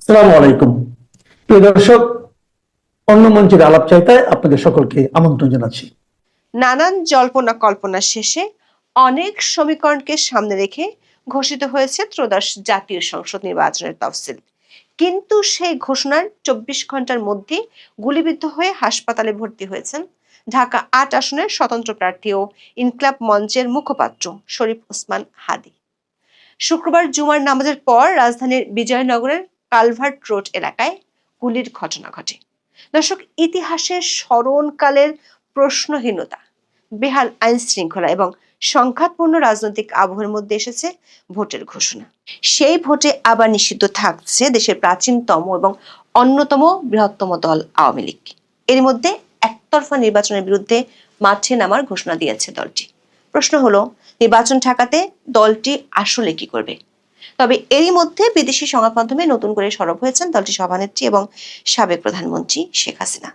আসসালামু আলাইকুম। প্রিয় দর্শক, অন্য মঞ্চের আলাপ চাইতায় আপনাদের সকলকে আমন্ত্রণ জানাচ্ছি। নানান জল্পনা কল্পনা শেষে অনেক সমীকরণকে সামনে রেখে ঘোষিত হয়েছে জাতীয় সংসদ নির্বাচনের তফসিল। কিন্তু সেই ঘোষণার চব্বিশ ঘণ্টার মধ্যে গুলিবিদ্ধ হয়ে হাসপাতালে ভর্তি হয়েছেন ঢাকা আট আসনের স্বতন্ত্র প্রার্থী ও ইনকলাব মঞ্চের মুখপাত্র শরীফ ওসমান হাদি। শুক্রবার জুমার নামাজের পর রাজধানীর বিজয়নগরের কালভার্ট রোড এলাকায় গুলির ঘটনা ঘটে। দর্শক ইতিহাসের স্মরণকালের প্রশ্নহীনতা, বেহাল আইন শৃঙ্খলা এবং সংঘাতপূর্ণ রাজনৈতিক আবহের মধ্যে এসেছে ভোটের ঘোষণা। সেই ভোটে আবার নিষিদ্ধ থাকছে দেশের প্রাচীনতম এবং অন্যতম বৃহত্তম দল আওয়ামী লীগ। এর মধ্যে একতরফা নির্বাচনের বিরুদ্ধে মাঠে নামার ঘোষণা দিয়েছে দলটি। প্রশ্ন হলো, নির্বাচন ঠেকাতে দলটি আসলে কি করবে? তবে এরই মধ্যে বিদেশি সংবাদ মাধ্যমে নতুন করে সরব হয়েছেন দলটির সভানেত্রী এবং সাবেক প্রধানমন্ত্রী শেখ হাসিনা।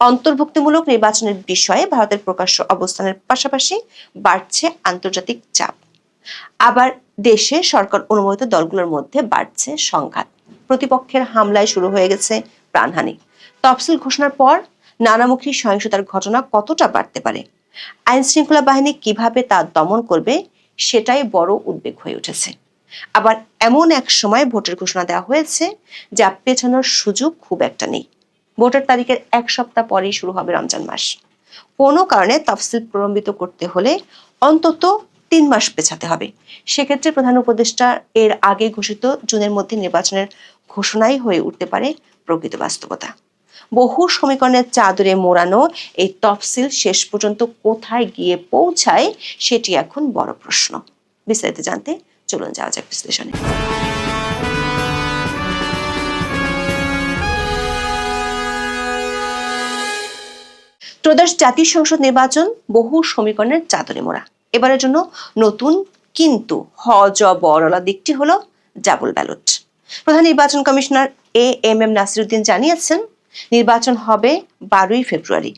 অন্তর্ভুক্তিমূলক নির্বাচনের বিষয়ে ভারতের প্রকাশ্য অবস্থানের পাশাপাশি বাড়ছে আন্তর্জাতিক চাপ। আবার দেশে সরকার অনুমোদিত দলগুলোর মধ্যে বাড়ছে সংঘাত। প্রতিপক্ষের হামলায় শুরু হয়ে গেছে প্রাণহানি। তফসিল ঘোষণার পর নানামুখী সহিংসতার ঘটনা কতটা বাড়তে পারে? আইন শৃঙ্খলা বাহিনী কীভাবে তা দমন করবে? সেটাই বড় উদ্বেগ হয়ে উঠেছে। আবার এমন এক সময় ভোটের ঘোষণা দেওয়া হয়েছে, যা পেছানোর সুযোগ খুব একটা নেই। ভোটের তারিখের এক সপ্তাহ পরেই শুরু হবে রমজান মাস। কোনো কারণে তফসিল প্রলম্বিত করতে হলে অন্তত তিন মাস পেছাতে হবে। সেক্ষেত্রে প্রধান উপদেষ্টা এর আগে ঘোষিত জুনের মধ্যে নির্বাচনের ঘোষণাই হয়ে উঠতে পারে প্রকৃত বাস্তবতা। বহু সমীকরণের চাদরে মোড়ানো এই তফসিল শেষ পর্যন্ত কোথায় গিয়ে পৌঁছায়, সেটি এখন বড় প্রশ্ন। বিস্তারিত জানতে চলুন যাওয়া যাক বিশ্লেষণে। ত্রয়োদশ জাতীয় সংসদ নির্বাচন বহু সমীকরণের চাদরে মোড়া। এবারের জন্য নতুন কিন্তু হ, জ বড়লা দিকটি হলো ডাবল ব্যালট। প্রধান নির্বাচন commissioner A M M Nasiruddin জানিয়েছেন নির্বাচন হবে বারোই ফেব্রুয়ারি,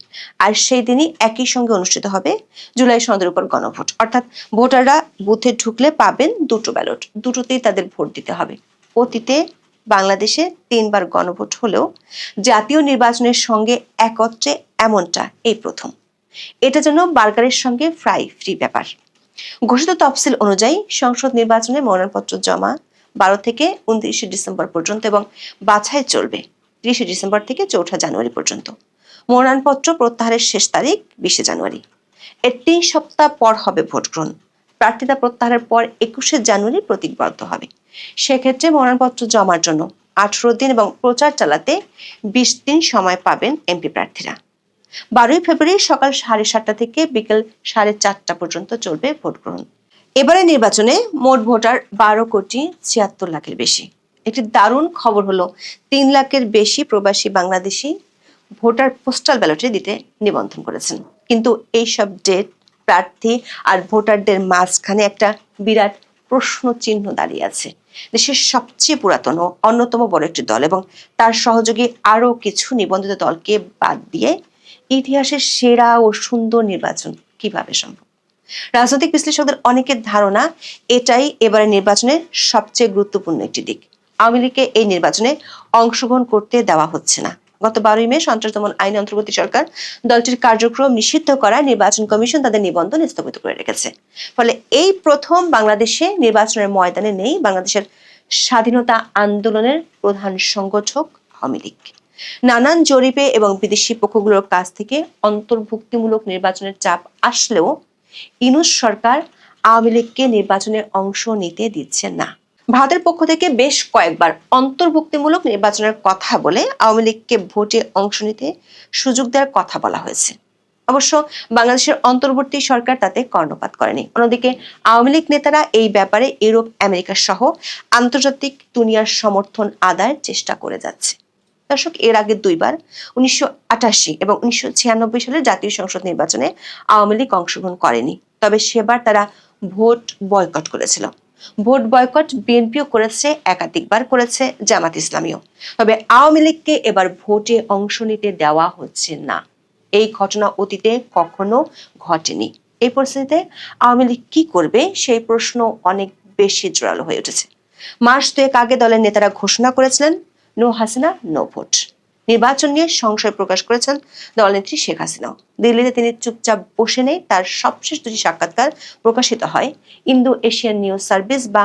আর সেই দিনই একই সঙ্গে অনুষ্ঠিত হবে জুলাই সনদের উপর গণভোট। অর্থাৎ ভোটাররা বুথে ঢুকলে পাবেন দুটো ব্যালট, দুটোতেই তাদের ভোট দিতে হবে। অতীতে বাংলাদেশে তিনবার গণভোট হলেও জাতীয় নির্বাচনের সঙ্গে একত্রে এমনটা এই প্রথম। এটা যেন বার্গারের সঙ্গে ফ্রাই ফ্রি ব্যাপার। ঘোষিত তফসিল অনুযায়ী সংসদ নির্বাচনে মনোনয়নপত্র জমা বারো থেকে উনত্রিশে ডিসেম্বর পর্যন্ত এবং বাছাই চলবে। ত্রিশে ডিসেম্বর থেকে চৌঠা জানুয়ারি পর্যন্ত। মনোনয়নপত্র প্রত্যাহারের শেষ তারিখ বিশে জানুয়ারি। এর তিন সপ্তাহ পর হবে ভোট গ্রহণ প্রার্থিতা প্রত্যাহারের পর একুশে জানুয়ারি প্রতীকবদ্ধ হবে। সেক্ষেত্রে মনোনয়নপত্র জমার জন্য আঠারো দিন এবং প্রচার চালাতে বিশ দিন সময় পাবেন এমপি প্রার্থীরা। বারোই ফেব্রুয়ারি সকাল সাড়ে সাতটা থেকে বিকেল সাড়ে চারটা পর্যন্ত চলবে ভোট গ্রহণ এবারে নির্বাচনে মোট ভোটার বারো কোটি ছিয়াত্তর লাখের বেশি। একটি দারুণ খবর হলো, তিন লাখের বেশি প্রবাসী বাংলাদেশি ভোটার পোস্টাল ব্যালটে দিতে নিবন্ধন করেছেন। কিন্তু এইসব ডেট, প্রার্থী আর ভোটারদের মাঝখানে একটা বিরাট প্রশ্ন চিহ্ন দাঁড়িয়ে আছে। দেশের সবচেয়ে পুরাতন ও অন্যতম বড় একটি দল এবং তার সহযোগী আরও কিছু নিবন্ধিত দলকে বাদ দিয়ে ইতিহাসের সেরা ও সুন্দর নির্বাচন কীভাবে সম্ভব? রাজনৈতিক বিশ্লেষকদের অনেকের ধারণা, এটাই এবারে নির্বাচনের সবচেয়ে গুরুত্বপূর্ণ একটি দিক। আওয়ামী লীগকে এই নির্বাচনে অংশগ্রহণ করতে দেওয়া হচ্ছে না। গত বারোই মে সন্ত্রাস দমন আইন অন্তর্বর্তী সরকার দলটির কার্যক্রম নিষিদ্ধ করায় নির্বাচন কমিশন তাদের নিবন্ধন স্থগিত করে রেখেছে। ফলে এই প্রথম বাংলাদেশে নির্বাচনের ময়দানে নেই বাংলাদেশের স্বাধীনতা আন্দোলনের প্রধান সংগঠক আওয়ামী লীগ। নানান জরিপে এবং বিদেশি পক্ষগুলোর কাছ থেকে অন্তর্ভুক্তিমূলক নির্বাচনের চাপ আসলেও ইনুস সরকার আওয়ামী লীগকে নির্বাচনে অংশ নিতে দিচ্ছে না। ভারতের পক্ষ থেকে বেশ কয়েকবার অন্তর্ভুক্তিমূলক নির্বাচনের কথা বলে আওয়ামী লীগকে ভোটে অংশ নিতে সুযোগ দেওয়ার কথা বলা হয়েছে। অবশ্য বাংলাদেশের অন্তর্বর্তী সরকার তাতে কর্ণপাত করেনি। অন্যদিকে আওয়ামী লীগ নেতারা এই ব্যাপারে ইউরোপ, আমেরিকা সহ আন্তর্জাতিক দুনিয়ার সমর্থন আদায়ের চেষ্টা করে যাচ্ছে। দর্শক, এর আগে দুইবার, উনিশশো আটাশি এবং উনিশশো সালের জাতীয় সংসদ নির্বাচনে আওয়ামী লীগ অংশগ্রহণ করেনি। তবে সেবার তারা ভোট বয়কট করেছিল। ভোট বয়কট বিএনপিও করেছে, একাধিকবার করেছে জামাত ইসলামীও। তবে আওয়ামী লীগকে এবার ভোটে অংশ নিতে দেওয়া হচ্ছে না। এই ঘটনা অতীতে কখনো ঘটেনি। এই পরিস্থিতিতে আওয়ামী লীগ কি করবে সেই প্রশ্ন অনেক বেশি জোরালো হয়ে উঠেছে। মাস দুয়েক আগে দলের নেতারা ঘোষণা করেছিলেন নো হাসিনা নো ভোট। নির্বাচন নিয়ে সংশয় প্রকাশ করেছেন দলনেত্রী শেখ হাসিনাও দিল্লিতে তিনি চুপচাপ বসে নেই, তার সবশেষ দুটি সাক্ষাৎকার প্রকাশিত হয় ইন্দো এশিয়ান নিউজ সার্ভিস বা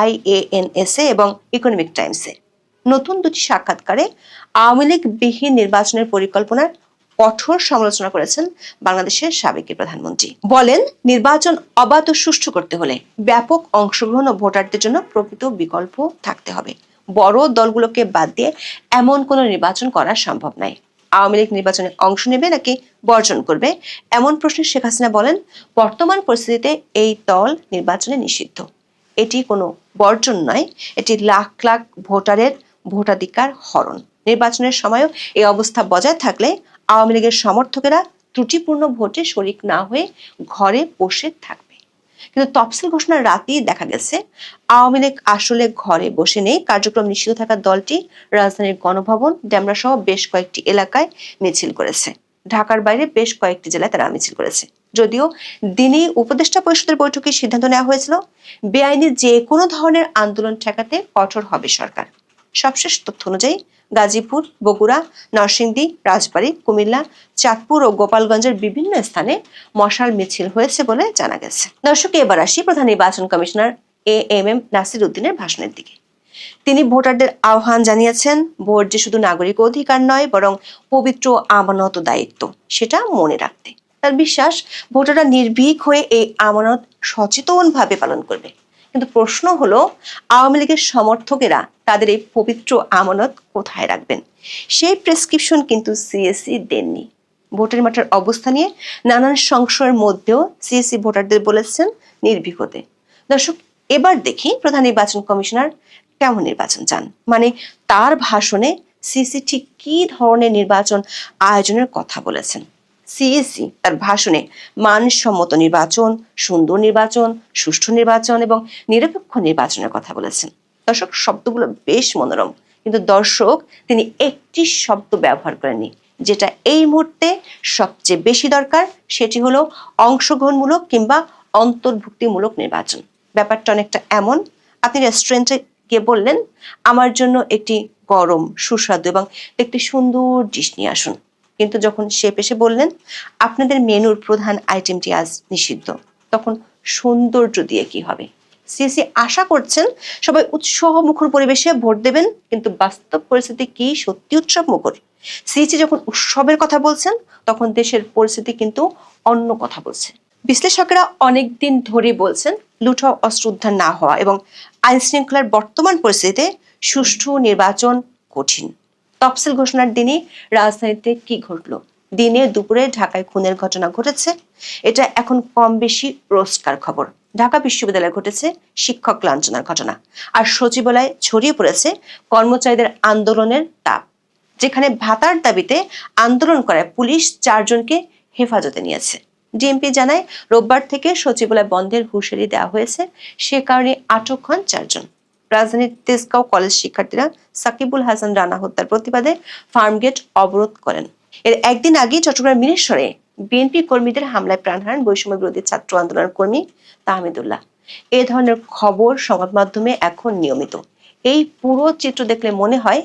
আইএএনএসএ এবং ইকোনমিক টাইমসে। নতুন দুটি সাক্ষাৎকারে আওয়ামী লীগ বিহীন নির্বাচনের পরিকল্পনার কঠোর সমালোচনা করেছেন বাংলাদেশের সাবেক প্রধানমন্ত্রী। বলেন, নির্বাচন অবাধ ও সুষ্ঠু করতে হলে ব্যাপক অংশগ্রহণ ও ভোটারদের জন্য প্রকৃত বিকল্প থাকতে হবে। বড় দলগুলোকে বাদ দিয়ে এমন কোনো নির্বাচন করা সম্ভব নয় আওয়ামী লীগ নির্বাচনে অংশ নেবে নাকি বর্জন করবে? এমন প্রশ্নে শেখ হাসিনা বলেন, বর্তমান পরিস্থিতিতে এই দল নির্বাচনে নিষিদ্ধ। এটি কোনো বর্জন নয়, এটি লাখ লাখ ভোটারের ভোটাধিকার হরণ। নির্বাচনের সময়ও এই অবস্থা বজায় থাকলে আওয়ামী লীগের সমর্থকেরা ত্রুটিপূর্ণ ভোটে শরিক না হয়ে ঘরে বসে থাকবে। কিন্তু তফসিল ঘোষণার রাতেই দেখা গেছে, আওয়ামী লীগ আসলে ঘরে বসে নেই। কার্যক্রম নিষিদ্ধ থাকা দলটি রাজধানীর গণভবন ড্যামরা সহ বেশ কয়েকটি এলাকায় মিছিল করেছে। ঢাকার বাইরে বেশ কয়েকটি জেলায় তারা মিছিল করেছে। যদিও দিনেই উপদেষ্টা পরিষদের বৈঠকে সিদ্ধান্ত নেওয়া হয়েছিল, বেআইনি যে কোনো ধরনের আন্দোলন ঠেকাতে কঠোর হবে সরকার। সবশেষ তথ্য অনুযায়ী গাজীপুর, বগুড়া, নরসিংদী, রাজবাড়ী, কুমিল্লা, চাঁদপুর ও গোপালগঞ্জের বিভিন্ন স্থানে মশাল মিছিল হয়েছে বলে জানা গেছে। দর্শক, এবার আসি প্রধান নির্বাচন commissioner A M M Nasir উদ্দিনের ভাষণের দিকে। তিনি ভোটারদের আহ্বান জানিয়েছেন, ভোট যে শুধু নাগরিক অধিকার নয়, বরং পবিত্র আমানত দায়িত্ব, সেটা মনে রাখতে। তার বিশ্বাস, ভোটাররা নির্ভীক হয়ে এই আমানত সচেতনভাবে পালন করবে। কিন্তু প্রশ্ন হলো, আওয়ামী লীগের সমর্থকেরা তাদের এই পবিত্র আমানত কোথায় রাখবেন? সেই প্রেসক্রিপশন কিন্তু সিএসসি দেননি। ভোটের মাঠের অবস্থা নিয়ে নানান সংশয়ের মধ্যেও সিএসসি ভোটারদের বলেছেন নির্ভীক হতে দর্শক, এবার দেখি প্রধান নির্বাচন কমিশনার কেমন নির্বাচন চান। মানে তার ভাষণে সিসি ঠিক কি ধরনের নির্বাচন আয়োজনের কথা বলেছেন। সিএসি তার ভাষণে মানসম্মত নির্বাচন, সুন্দর নির্বাচন, সুষ্ঠু নির্বাচন এবং নিরপেক্ষ নির্বাচনের কথা বলেছেন। দর্শক, শব্দগুলো বেশ মনোরম, কিন্তু দর্শক, তিনি একটি শব্দ ব্যবহার করেননি, যেটা এই মুহূর্তে সবচেয়ে বেশি দরকার। সেটি হলো অংশগ্রহণমূলক কিংবা অন্তর্ভুক্তিমূলক নির্বাচন। ব্যাপারটা অনেকটা এমন, আপনি রেস্টুরেন্টে গিয়ে বললেন, আমার জন্য একটি গরম, সুস্বাদু এবং একটি সুন্দর ডিশ নিয়ে আসুন। কিন্তু যখন শেপ এসে বললেন, আপনাদের মেনুর প্রধান আইটেমটি আজ নিষিদ্ধ, তখন সৌন্দর্য দিয়ে কি হবে? সিএসি আশা করছেন সবাই উৎসাহ মুখর পরিবেশে ভোট দেবেন, কিন্তু বাস্তব পরিস্থিতি কি সত্যি উৎসব মুখর? সিএসি যখন উৎসবের কথা বলছেন, তখন দেশের পরিস্থিতি কিন্তু অন্য কথা বলছে। বিশ্লেষকেরা অনেক দিন ধরে বলছেন, লুঠা অস্ত্র উদ্ধার না হওয়া এবং আইন শৃঙ্খলার বর্তমান পরিস্থিতিতে সুষ্ঠু নির্বাচন কঠিন। তফসিল ঘোষণার দিনই রাজধানীতে কি ঘটলো? দিনে দুপুরে ঢাকায় খুনের ঘটনা ঘটেছে। এটা এখন কম বেশি রোজকার খবর। ঢাকা বিশ্ববিদ্যালয়ে ঘটেছে শিক্ষক লাঞ্ছনার ঘটনা। আর সচিবালয়ে ছড়িয়ে পড়েছে কর্মচারীদের আন্দোলনের তাপ, যেখানে ভাতার দাবিতে আন্দোলন করায় পুলিশ চারজনকে হেফাজতে নিয়েছে। ডিএমপি জানায়, রোববার থেকে সচিবালয় বন্ধের হুঁশিয়ারি দেওয়া হয়েছে। সে কারণে আটক হন চারজন। রাজধানীর তেজগাঁও কলেজ শিক্ষার্থীরা সাকিবুল হাসান রানা হত্যার প্রতিবাদে ফার্মগেট অবরোধ করেন। এর একদিন আগে চট্টগ্রাম মিনেশ্বরে বিএনপি কর্মীদের হামলায় প্রাণ হারান বৈষম্য বিরোধী ছাত্র আন্দোলনের কর্মী তাহমিদুল্লাহ। এ ধরনের খবর সংবাদ মাধ্যমে এখন নিয়মিত। এই পুরো চিত্র দেখলে মনে হয়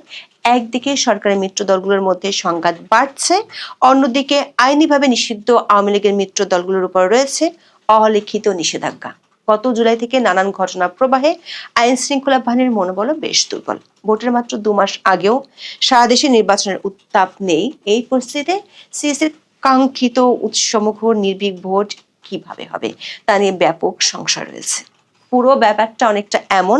একদিকে সরকারের মিত্র দলগুলোর মধ্যে সংঘাত বাড়ছে, অন্যদিকে আইনিভাবে নিষিদ্ধ আওয়ামী লীগের মিত্র দলগুলোর উপর রয়েছে অলিখিত নিষেধাজ্ঞা। গত জুলাই থেকে নানান ঘটনা প্রবাহে আইন শৃঙ্খলা বাহিনীর মনোবল বেশ দুর্বল। ভোটের মাত্র দু মাস আগেও সারা দেশে নির্বাচনের উত্তাপ নেই। এই পরিস্থিতিতে সিএসির কাঙ্ক্ষিত উৎসমুখর নির্ভীক ভোট কীভাবে হবে তা নিয়ে ব্যাপক সংশয় রয়েছে। পুরো ব্যাপারটা অনেকটা এমন।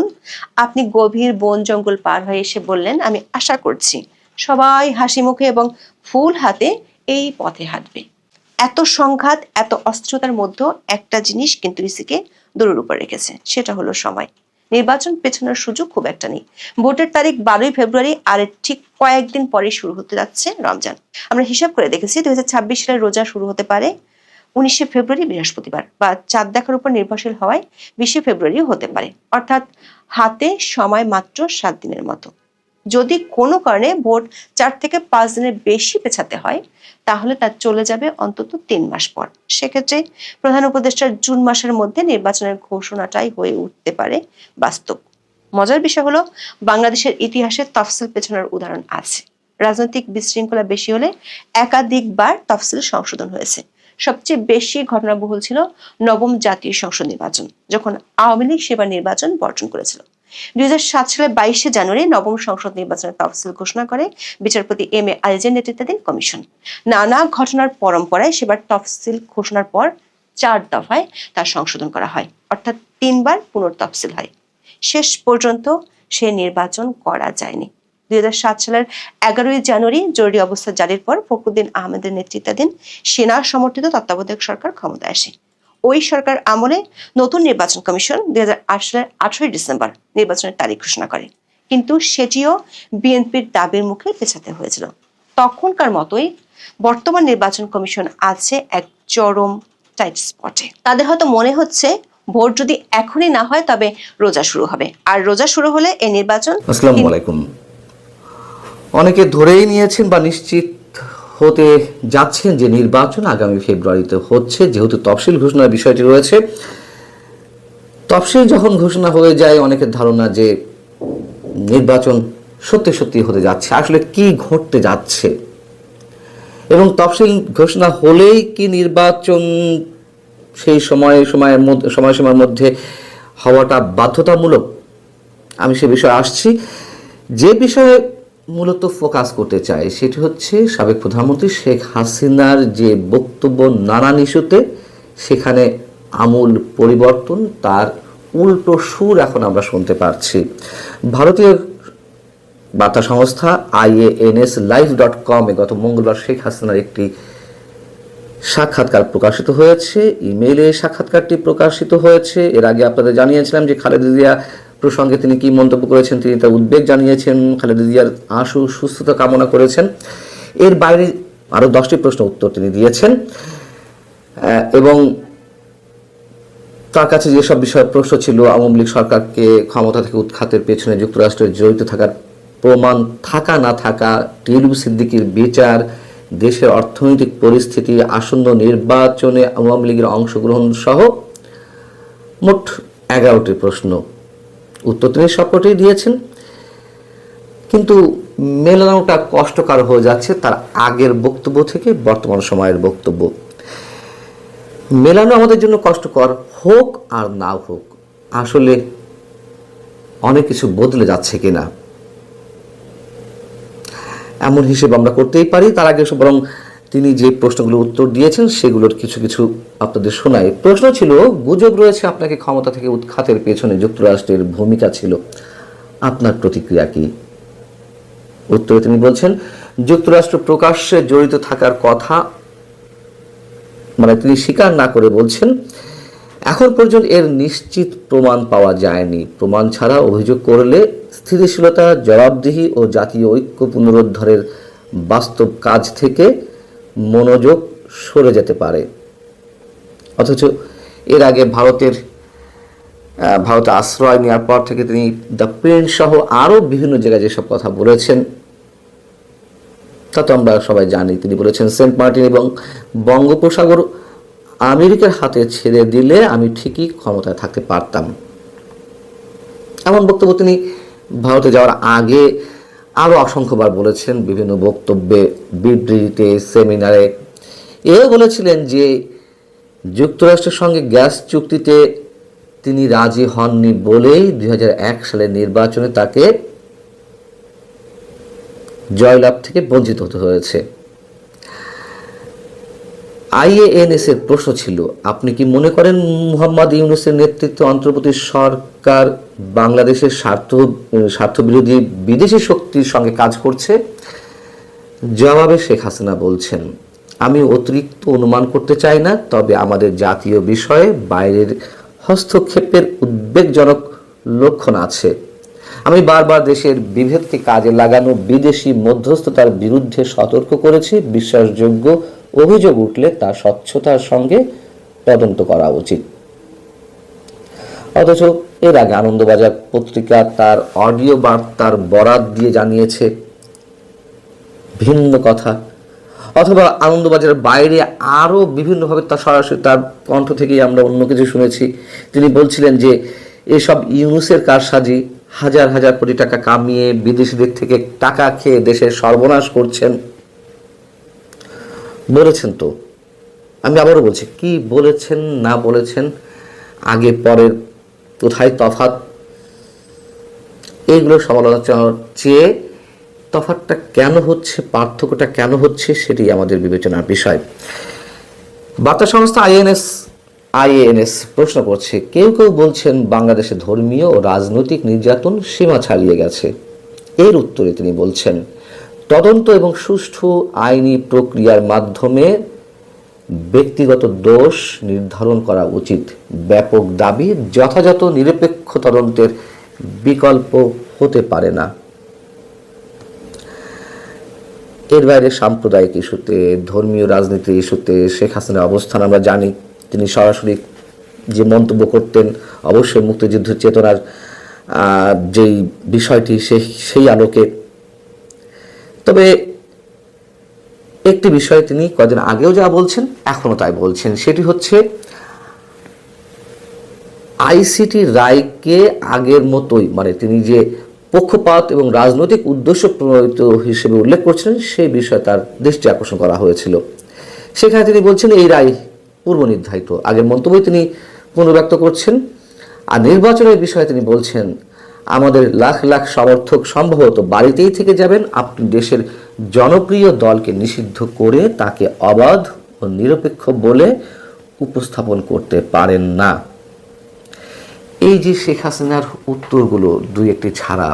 আপনি গভীর বন জঙ্গল পার হয়ে এসে বললেন, আমি আশা করছি সবাই হাসি মুখে এবং ফুল হাতে এই পথে হাঁটবে। এত সংঘাত, এত অস্থিরতার মধ্যেও একটা জিনিস কিন্তু ইসিকে দূরের উপর রেখেছে, সেটা হলো সময়। নির্বাচন পেছানোর সুযোগ খুব একটা নেই। ভোটের তারিখ বারোই ফেব্রুয়ারি, আর ঠিক কয়েকদিন পরে শুরু হতে যাচ্ছে রমজান। আমরা হিসাব করে দেখেছি, দুই হাজার ছাব্বিশ সালের রোজা শুরু হতে পারে উনিশে ফেব্রুয়ারি, বৃহস্পতিবার, বা চাঁদ দেখার উপর নির্ভরশীল হওয়ায় বিশে ফেব্রুয়ারিও হতে পারে। অর্থাৎ হাতে সময় মাত্র সাত দিনের মতো। যদি কোনো কারণে ভোট চার থেকে পাঁচ দিনের বেশি পেছাতে হয়, তাহলে তা চলে যাবে অন্তত তিন মাস পর। সেক্ষেত্রে প্রধান উপদেষ্টার জুন মাসের মধ্যে নির্বাচনের ঘোষণাটাই হয়ে উঠতে পারে বাস্তব। মজার বিষয় হলো, বাংলাদেশের ইতিহাসে তফসিল পেছনের উদাহরণ আছে। রাজনৈতিক বিশৃঙ্খলা বেশি হলে একাধিকবার তফসিল সংশোধন হয়েছে। সবচেয়ে বেশি ঘটনাবহুল ছিল নবম জাতীয় সংসদ নির্বাচন, যখন আওয়ামী লীগ সেবার নির্বাচন বর্জন করেছিল। দুই সালে বাইশে জানুয়ারি নবম সংসদ নির্বাচনের তফসিল ঘোষণা করে বিচারপতি এম এ নেতৃত্বাধীন কমিশন। নানা ঘটনার পরম্পরায় সেবার তফসিল ঘোষণার পর চার দফায় তার সংশোধন করা হয়, অর্থাৎ তিনবার পুনর্তফসিল হয়। শেষ পর্যন্ত সে নির্বাচন করা যায়নি। দুই হাজার সাত সালের এগারোই জানুয়ারি জরুরি অবস্থা জারির পর ফখরুদ্দিন আহমেদের নেতৃত্বাধীন সেনা সমর্থিত তত্ত্বাবধায়ক সরকার ক্ষমতায় আসে। ওই সরকার আমলে নতুন নির্বাচন কমিশন দুই সালের আঠারোই ডিসেম্বর নির্বাচনের তারিখ ঘোষণা করে। কিন্তু সেটিও বিএনপির দাবির মুখে পেছাতে হয়েছিল। তখনকার মতোই বর্তমান নির্বাচন কমিশন আছে এক চরম টাইট স্পটে তাদের হয়তো মনে হচ্ছে ভোট যদি এখনই না হয় তবে রোজা শুরু হবে। আর রোজা শুরু হলে এই নির্বাচন আসসালামু আলাইকুম। অনেকে ধরেই নিয়েছেন বা নিশ্চিত হতে যাচ্ছেন যে নির্বাচন আগামী ফেব্রুয়ারিতে হচ্ছে, যেহেতু তফসিল ঘোষণার বিষয়টি রয়েছে। তফসিল যখন ঘোষণা হয়ে যায়, অনেকের ধারণা যে নির্বাচন সত্যি সত্যি হতে যাচ্ছে, আসলে কি ঘটতে যাচ্ছে? এবং তফসিল ঘোষণা হলেই কি নির্বাচন সেই সময়, সময়ের মধ্যে, সময়সীমার মধ্যে হওয়াটা বাধ্যতামূলক? আমি সে বিষয়ে আসছি। যে বিষয়ে মূলত ফোকাস করতে চাই সেটি হচ্ছে সাবেক প্রধানমন্ত্রী শেখ হাসিনার যে বক্তব্য নানান ইস্যুতে, সেখানে আমূল পরিবর্তন, তার উল্টো সুর এখন আমরা শুনতে পারছি। ভারতীয় বার্তা সংস্থা আইএএনএস লাইভ ডট কমে গত মঙ্গলবার শেখ হাসিনার একটি সাক্ষাৎকার প্রকাশিত হয়েছে। ইমেইলে সাক্ষাৎকারটি প্রকাশিত হয়েছে। এর আগে আপনাদের জানিয়েছিলাম যে খালেদা জিয়া প্রসঙ্গে তিনি কি মন্তব্য করেছেন তিনি তার উদ্বেগ জানিয়েছেন। খালেদা জিয়ার আশু, সুস্থতা কামনা করেছেন। এর বাইরে আরও দশটি প্রশ্ন উত্তর তিনি দিয়েছেন। এবং তার কাছে যেসব বিষয়ে প্রশ্ন ছিল, আওয়ামী লীগ সরকারকে ক্ষমতা থেকে উৎখাতের পেছনে যুক্তরাষ্ট্রের জড়িত থাকার প্রমাণ থাকা না থাকা টিলু সিদ্দিকির বিচার, দেশের অর্থনৈতিক পরিস্থিতি, আসন্ন নির্বাচনে আওয়ামী লীগের অংশগ্রহণ সহ মোট এগারোটি প্রশ্ন। উত্তর তিনি সবকটাই দিয়েছেন। কিন্তু মেলানোটা কষ্টকর হয়ে যাচ্ছে তার আগের বক্তব্য থেকে বর্তমান সময়ের বক্তব্য। মেলানো আমাদের জন্য কষ্টকর হোক আর না হোক, আসলে অনেক কিছু বদলে যাচ্ছে কিনা। এমন হিসেব আমরা করতেই পারি, তার আগে বরং তিনি যে প্রশ্নগুলো উত্তর দিয়েছেন সেগুলোর কিছু কিছু আপনাদের শোনাই। প্রশ্ন ছিল, গুজব রয়েছে আপনাকে ক্ষমতা থেকে উৎখাতের পেছনে, যুক্তরাষ্ট্রের ভূমিকা ছিল। আপনার প্রতিক্রিয়া কি? উত্তরে তিনি বলছেন, যুক্তরাষ্ট্র প্রকাশ্যে জড়িত থাকার কথা মানে তিনি স্বীকার না করে বলছেন, এখন পর্যন্ত এর নিশ্চিত প্রমাণ পাওয়া যায়নি। প্রমাণ ছাড়া অভিযোগ করলে স্থিতিশীলতা, জবাবদিহি ও জাতীয় ঐক্য পুনরুদ্ধারের বাস্তব কাজ থেকে মনোযোগ সরে যেতে পারে। অথচ এর আগে ভারতের ভারতে আশ্রয় নেওয়ার পর থেকে তিনি দ্য প্রিন্ট সহ আরও বিভিন্ন জায়গায় যেসব কথা বলেছেন, তা তো আমরা সবাই জানি। তিনি বলেছেন, সেন্ট মার্টিন এবং বঙ্গোপসাগর আমেরিকার হাতে ছেড়ে দিলে আমি ঠিকই ক্ষমতায় থাকতে পারতাম। এমন বক্তব্য তিনি ভারতে যাওয়ার আগে আরও অসংখ্যবার বলেছেন বিভিন্ন বক্তব্যে, বিবৃতিতে, সেমিনারে। এও বলেছিলেন যে যুক্তরাষ্ট্রের সঙ্গে গ্যাস চুক্তিতে তিনি রাজি হননি বলেই দুই হাজার এক সালের নির্বাচনে তাকে জয়লাভ থেকে বঞ্চিত হতে হয়েছে। আইএএনএস এর প্রশ্ন ছিল, আপনি কি মনে করেন মুহাম্মদ ইউনুসের নেতৃত্বে অন্তর্বর্তী সরকার বাংলাদেশের স্বার্থ, স্বার্থবিরোধী বিদেশি শক্তির সঙ্গে কাজ করছে? জবাবে শেখ হাসিনা বলছেন, আমি অতিরিক্ত অনুমান করতে চাই না, তবে আমাদের জাতীয় বিষয়ে বাইরের হস্তক্ষেপের উদ্বেগজনক লক্ষণ আছে। আমি বারবার দেশের বিভেদকে কাজে লাগানো বিদেশি মধ্যস্থতার বিরুদ্ধে সতর্ক করেছি, বিশ্বাসযোগ্য অভিযোগ উঠলে তা স্বচ্ছতার সঙ্গে তদন্ত করা উচিত। অথচ এর আগে আনন্দবাজার পত্রিকা তার অডিও বার্তার বরাত দিয়ে জানিয়েছে, ভিন্ন কথা। অথবা আনন্দবাজারের বাইরে আরও বিভিন্নভাবে তার সরাসরি তার কণ্ঠ থেকেই আমরা অন্য কিছু শুনেছি। তিনি বলছিলেন যে, এসব ইউনুসের কারসাজি হাজার হাজার কোটি টাকা কামিয়ে বিদেশিদের থেকে টাকা খেয়ে দেশের সর্বনাশ করছেন। বলেছেন তো। আমি আবারও বলছি, কি বলেছেন, না বলেছেন, আগে পরের কোথায় তফাৎ? এইগুলো সমালোচনার চেয়ে তফাৎটা কেন হচ্ছে, পার্থক্যটা কেন হচ্ছে, সেটি আমাদের বিবেচনার বিষয়। বার্তা সংস্থা আইএনএস আইএনএস প্রশ্ন করছে, কেউ কেউ বলছেন বাংলাদেশে ধর্মীয় ও রাজনৈতিক নির্যাতন সীমা ছাড়িয়ে গেছে। এর উত্তরে তিনি বলছেন তদন্ত এবং সুষ্ঠু আইনি প্রক্রিয়ার মাধ্যমে ব্যক্তিগত দোষ নির্ধারণ করা উচিত। ব্যাপক দাবি, যথাযথ নিরপেক্ষ তদন্তের বিকল্প হতে পারে না। এর বাইরে সাম্প্রদায়িক ইস্যুতে, ধর্মীয় রাজনীতির ইস্যুতে শেখ হাসিনার অবস্থান আমরা জানি। তিনি সরাসরি যে মন্তব্য করতেন, অবশ্যই মুক্তিযুদ্ধের চেতনার যেই বিষয়টি সেই সেই আলোকে তবে একটি বিষয় তিনি কদিন আগেও যা বলছেন, এখনও তাই বলছেন। সেটি হচ্ছে, আইসিটি রায়কে আগের মতোই মানে তিনি যে পক্ষপাত এবং রাজনৈতিক উদ্দেশ্য প্রণোদিত হিসেবে উল্লেখ করছিলেন, সেই বিষয়ে তার দৃষ্টি আকর্ষণ করা হয়েছিল। সেখানে তিনি বলছেন, এই রায় পূর্ব নির্ধারিত। আগের মন্তব্যই তিনি পুনর্ব্যক্ত করছেন। আর নির্বাচনের বিষয়ে তিনি বলছেন আমাদের লাখ লাখ সমর্থক সম্ভবত বাড়িতেই থেকে যাবেন। আপনি দেশের জনপ্রিয় দলকে নিষিদ্ধ করে তাকে অবাধ ও নিরপেক্ষ বলে উপস্থাপন করতে পারেন না। এই যে শেখ হাসিনার উত্তরগুলো দুই একটি ছাড়া,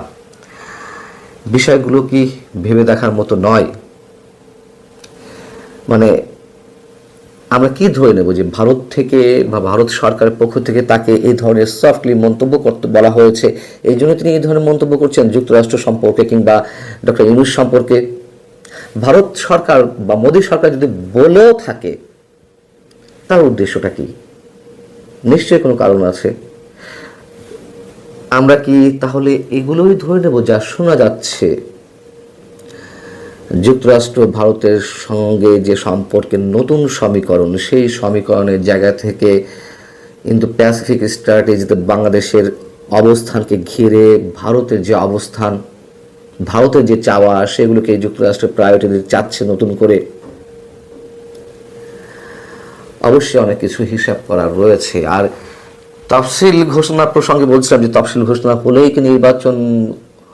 বিষয়গুলো কি ভেবে দেখার মতো নয়? মানে আমরা কি ধরে নেব যে ভারত থেকে বা ভারত সরকারের পক্ষ থেকে তাকে এই ধরনের সফটলি মন্তব্য করতে বলা হয়েছে? এই জন্য তিনি এই ধরনের মন্তব্য করছেন যুক্তরাষ্ট্র সম্পর্কে কিংবা ডক্টর ইউনুস সম্পর্কে। ভারত সরকার বা মোদী সরকার যদি বলেও থাকে, তার উদ্দেশ্যটা কি? নিশ্চয়ই কোনো কারণ আছে। আমরা কি তাহলে এগুলোই ধরে নেব যা শোনা যাচ্ছে? যুক্তরাষ্ট্র ভারতের সঙ্গে যে সম্পর্কের নতুন সমীকরণ, সেই সমীকরণের জায়গা থেকে কিন্তু প্যাসিফিক স্ট্র্যাটেজিতে বাংলাদেশের অবস্থানকে ঘিরে ভারতের যে অবস্থান, ভারতের যে চাওয়া, সেগুলোকে যুক্তরাষ্ট্র প্রায়োরিটি চাচ্ছে নতুন করে। অবশ্যই অনেক কিছু হিসাব করার রয়েছে। আর তফসিল ঘোষণা প্রসঙ্গে বলছিলাম যে তফসিল ঘোষণা হলেই কি নির্বাচন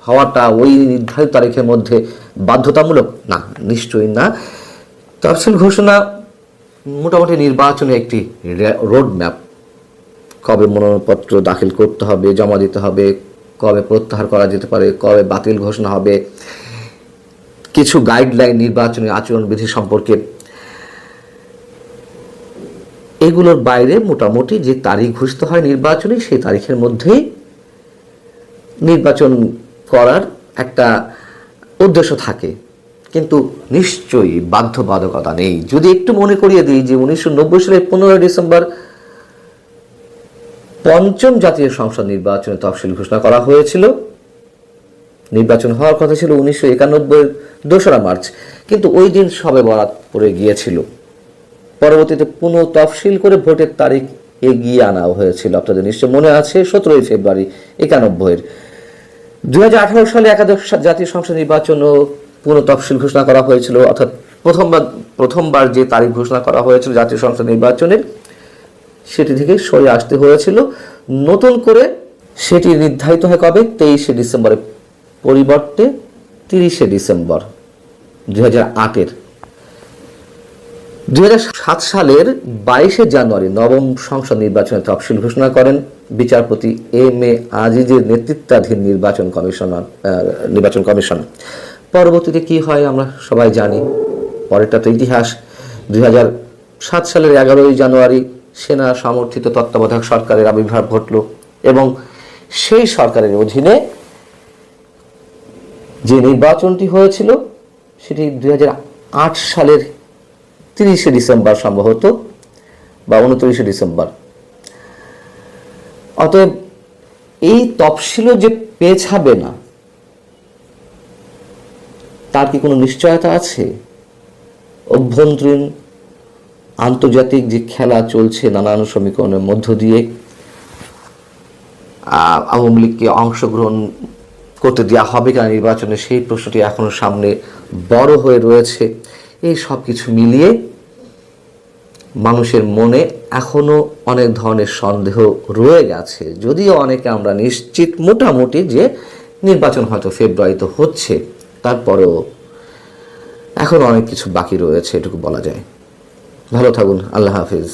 হওয়াটা ওই নির্ধারিত তারিখের মধ্যে বাধ্যতামূলক? না, নিশ্চয়ই না। তফসিল ঘোষণা, মোটামুটি নির্বাচনে একটি রোড ম্যাপ কবে মনোনয়নপত্র দাখিল করতে হবে, জমা দিতে হবে, কবে প্রত্যাহার করা যেতে পারে, কবে বাতিল ঘোষণা হবে। কিছু গাইডলাইন নির্বাচনী আচরণবিধি সম্পর্কে। এগুলোর বাইরে মোটামুটি যে তারিখ ঘোষিত হয় নির্বাচনে, সেই তারিখের মধ্যেই নির্বাচন করার একটা উদ্দেশ্য থাকে। কিন্তু নিশ্চয়ই বাধ্যবাধকতা নেই। যদি একটু মনে করিয়ে দিই যে উনিশশো নব্বই সালের পনেরোই ডিসেম্বর পঞ্চম জাতীয় সংসদ নির্বাচনে তফসিল ঘোষণা করা হয়েছিল। নির্বাচন হওয়ার কথা ছিল উনিশশো একানব্বই দোসরা মার্চ। কিন্তু ওই দিন সবে বরাত পড়ে গিয়েছিল। পরবর্তীতে পুনঃ তফসিল করে ভোটের তারিখ এগিয়ে আনা হয়েছিল। আপনাদের নিশ্চয় মনে আছে, সতেরোই ফেব্রুয়ারি একানব্বইয়ের দু হাজার আঠারো সালে একাদশ জাতীয় সংসদ নির্বাচনও পুনঃ তফসিল ঘোষণা করা হয়েছিল, অর্থাৎ প্রথমবার প্রথমবার যে তারিখ ঘোষণা করা হয়েছিল জাতীয় সংসদ নির্বাচনের, সেটি থেকে সরে আসতে হয়েছিল। নতুন করে সেটি নির্ধারিত হয় কবে? তেইশে ডিসেম্বরের পরিবর্তে তিরিশে ডিসেম্বর দু হাজার আটের। দু হাজার সাত সালের বাইশে জানুয়ারি নবম সংসদ নির্বাচনে তফসিল ঘোষণা করেন। বিচারপতি এম এ আজিজের নেতৃত্বাধীন নির্বাচন কমিশনার নির্বাচন কমিশন। পরবর্তীতে কি হয় আমরা সবাই জানি। পরেরটা তো ইতিহাস। দুই সাত সালের এগারোই জানুয়ারি সেনা সমর্থিত তত্ত্বাবধায়ক সরকারের আবির্ভাব ঘটল এবং সেই সরকারের অধীনে যে নির্বাচনটি হয়েছিল, সেটি দুই হাজার আট সালের তিরিশে ডিসেম্বর সম্ভবত বা উনত্রিশে ডিসেম্বর। অতএব এই তফসিলও যে পেছাবে না, তার কি কোনো নিশ্চয়তা আছে? অভ্যন্তরীণ আন্তর্জাতিক যে খেলা চলছে নানান সমীকরণের মধ্য দিয়ে আওয়ামী লীগকে অংশগ্রহণ করতে দেওয়া হবে কিনা নির্বাচনে সেই প্রশ্নটি এখনও সামনে বড় হয়ে রয়েছে। এই সব কিছু মিলিয়ে মানুষের মনে এখনও অনেক ধরনের সন্দেহ রয়ে গেছে। যদিও অনেকে আমরা নিশ্চিত মোটামুটি যে নির্বাচন হয়তো ফেব্রুয়ারি তো হচ্ছে, তারপরেও এখন অনেক কিছু বাকি রয়েছে, এটুকু বলা যায়। ভালো থাকুন, আল্লাহ হাফিজ।